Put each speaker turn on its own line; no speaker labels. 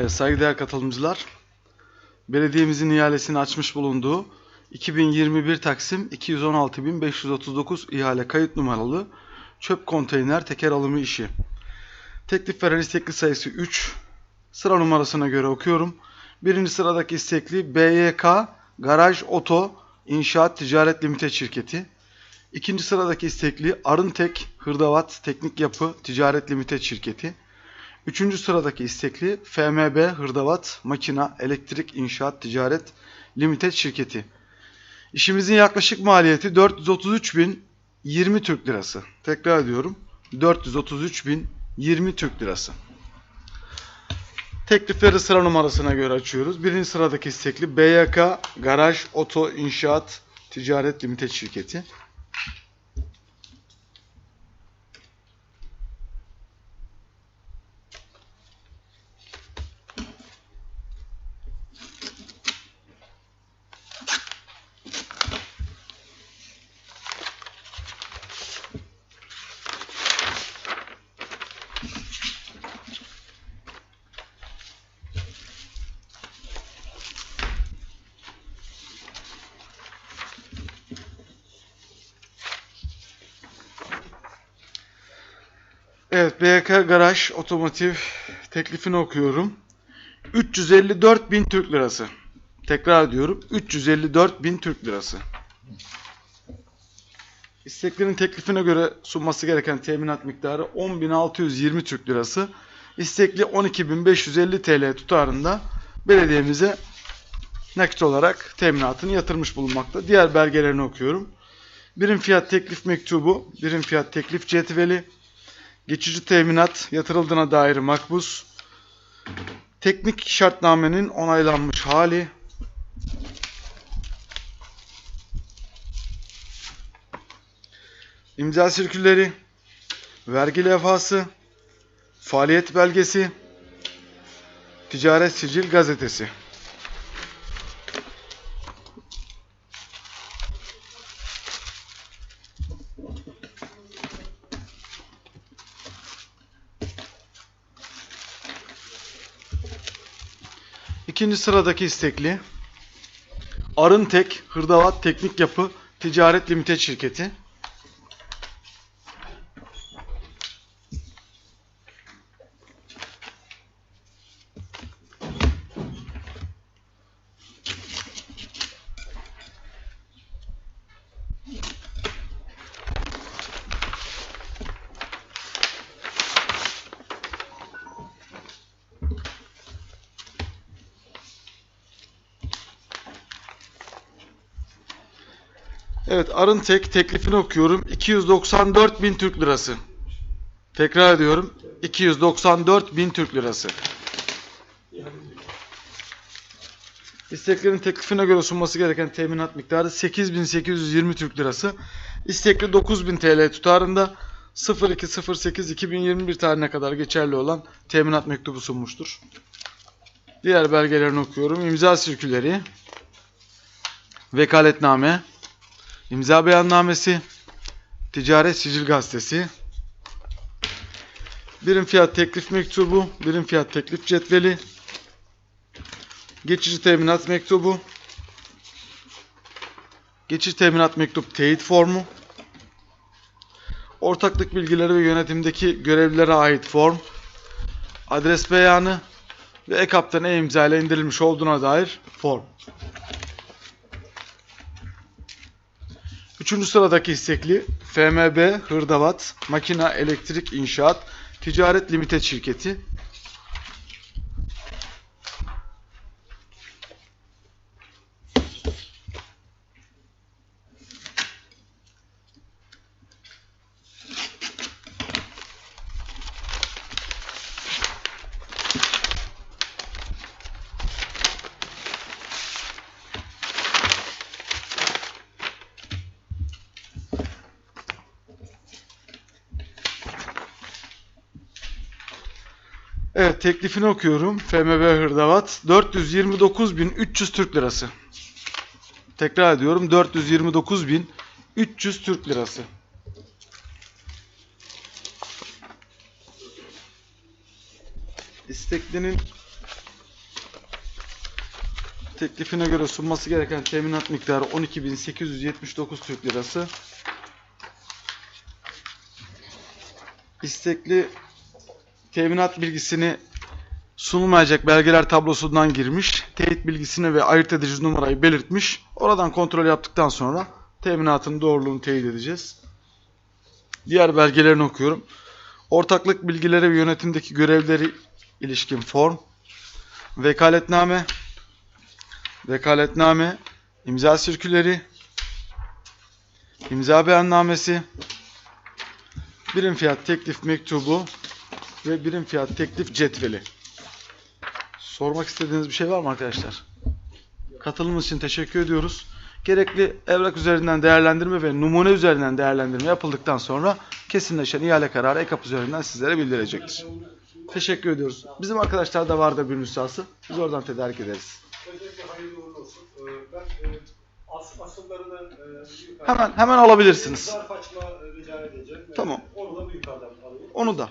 Evet, saygıdeğer katılımcılar, belediyemizin ihalesini açmış bulunduğu 2021 Taksim 216.539 ihale kayıt numaralı çöp konteyner teker alımı işi. Teklif veren istekli sayısı 3. Sıra numarasına göre okuyorum. Birinci sıradaki istekli BYK Garaj Oto İnşaat Ticaret Limited Şirketi. İkinci sıradaki istekli Arıntek Hırdavat Teknik Yapı Ticaret Limited Şirketi. Üçüncü sıradaki istekli FMB Hırdavat Makina Elektrik İnşaat Ticaret Limited şirketi. İşimizin yaklaşık maliyeti 433.020 Türk Lirası. Tekrar ediyorum. 433.020 Türk Lirası. Teklifleri sıra numarasına göre açıyoruz. Birinci sıradaki istekli BYK Garaj Oto İnşaat Ticaret Limited şirketi. Evet, BYK Garaj Otomotiv teklifini okuyorum. 354 bin Türk Lirası. Tekrar ediyorum. 354 bin Türk Lirası. İsteklerin teklifine göre sunması gereken teminat miktarı 10.620 Türk Lirası. İstekli 12.550 TL tutarında belediyemize nakit olarak teminatını yatırmış bulunmakta. Diğer belgelerini okuyorum. Birim fiyat teklif mektubu, birim fiyat teklif cetveli, geçici teminat yatırıldığına dair makbuz, teknik şartnamenin onaylanmış hali, imza sirkülleri, vergi levhası, faaliyet belgesi, ticaret sicil gazetesi. İkinci sıradaki istekli Arıntek Hırdavat Teknik Yapı Ticaret Limited şirketi. Evet Arıntek teklifini okuyorum. 294 bin Türk lirası. Tekrar ediyorum. 294 bin Türk lirası. İsteklerin teklifine göre sunması gereken teminat miktarı 8820 Türk lirası. İstekli 9000 TL tutarında 0208-2021 tarihine kadar geçerli olan teminat mektubu sunmuştur. Diğer belgelerini okuyorum. İmza sirküleri, vekaletname, İmza beyannamesi, ticaret sicil gazetesi, birim fiyat teklif mektubu, birim fiyat teklif cetveli, geçici teminat mektubu, geçici teminat mektup teyit formu, ortaklık bilgileri ve yönetimdeki görevlilere ait form, adres beyanı ve EKAP'tan e-imza ile indirilmiş olduğuna dair form. Üçüncü sıradaki istekli FMB Hırdavat Makina Elektrik İnşaat Ticaret Limited şirketi. Evet teklifini okuyorum. FMB Hırdavat 429.300 Türk Lirası. Tekrar ediyorum 429.300 Türk Lirası. İsteklinin Teklifine göre sunması gereken teminat miktarı 12.879 Türk Lirası. İstekli teminat bilgisini sunulmayacak belgeler tablosundan girmiş. Teyit bilgisini ve ayırt edici numarayı belirtmiş. Oradan kontrol yaptıktan sonra teminatın doğruluğunu teyit edeceğiz. Diğer belgelerini okuyorum. Ortaklık bilgileri ve yönetimdeki görevleri ilişkin form. Vekaletname. Vekaletname. imza sirküleri. imza beyannamesi. Birim fiyat teklif mektubu ve birim fiyat teklif cetveli. Sormak istediğiniz bir şey var mı arkadaşlar? Katılımınız için teşekkür ediyoruz. Gerekli evrak üzerinden değerlendirme ve numune üzerinden değerlendirme yapıldıktan sonra kesinleşen ihale kararı EKAP üzerinden sizlere bildirecektir. Teşekkür ediyoruz. Bizim arkadaşlar da vardı bir nüshası. Biz oradan tedarik ederiz.
Ee, e, e,
Hemen hemen alabilirsiniz.
E.
Tamam.
Da.
Onu da, onu da.